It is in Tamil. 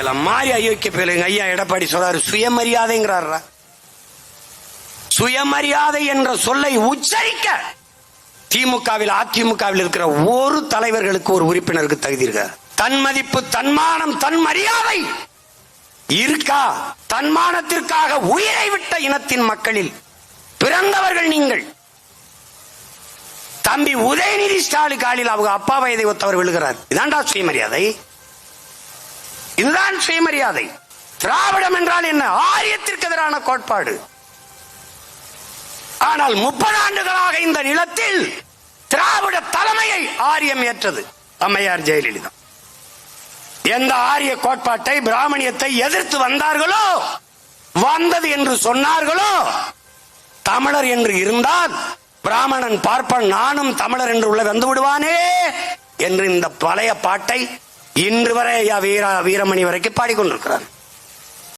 எல்லாம் மாறி அயோக்கிய பேருங்க ஐயா எடப்பாடி சொல்றாரு சுயமரியாதைங்கிறார் சுயமரியாதை என்ற சொல்லை உச்சரிக்க திமுகவில் அதிமுகவில் இருக்கிற ஒரு தலைவர்களுக்கு ஒரு உறுப்பினருக்கு தகுதி இருக்க? தன் தன்மானம் தன் மரியாதை இருக்கா? தன்மானத்திற்காக உயிரை விட்ட இனத்தின் மக்களில் பிறந்தவர்கள் நீங்கள். தம்பி உதயநிதி ஸ்டாலின் காலில் அவங்க அப்பா வயதை ஒத்தவர் விழுகிறார். இதாண்டா சுயமரியாதை. இதுதான் சுயமரியாதை. திராவிடம் என்றால் என்ன? ஆரியத்திற்கு எதிரான கோட்பாடு. ஆனால் முப்பது ஆண்டுகளாக இந்த நிலத்தில் திராவிட தலைமையை ஆரியம் ஏற்றது. அம்மையார் ஜெயலலிதா. எந்த ஆரிய கோட்பாட்டை பிராமணியத்தை எதிர்த்து வந்தார்களோ வந்தது என்று சொன்னார்களோ தமிழர் என்று இருந்தால் பிராமணன் பார்ப்பன் நானும் தமிழர் என்று உள்ள வந்து விடுவானே என்று இந்த பழைய பாட்டை இன்று வரை ஐயா வீர வீரமணி வரைக்கும் பாடிக்கொண்டிருக்கிறார்.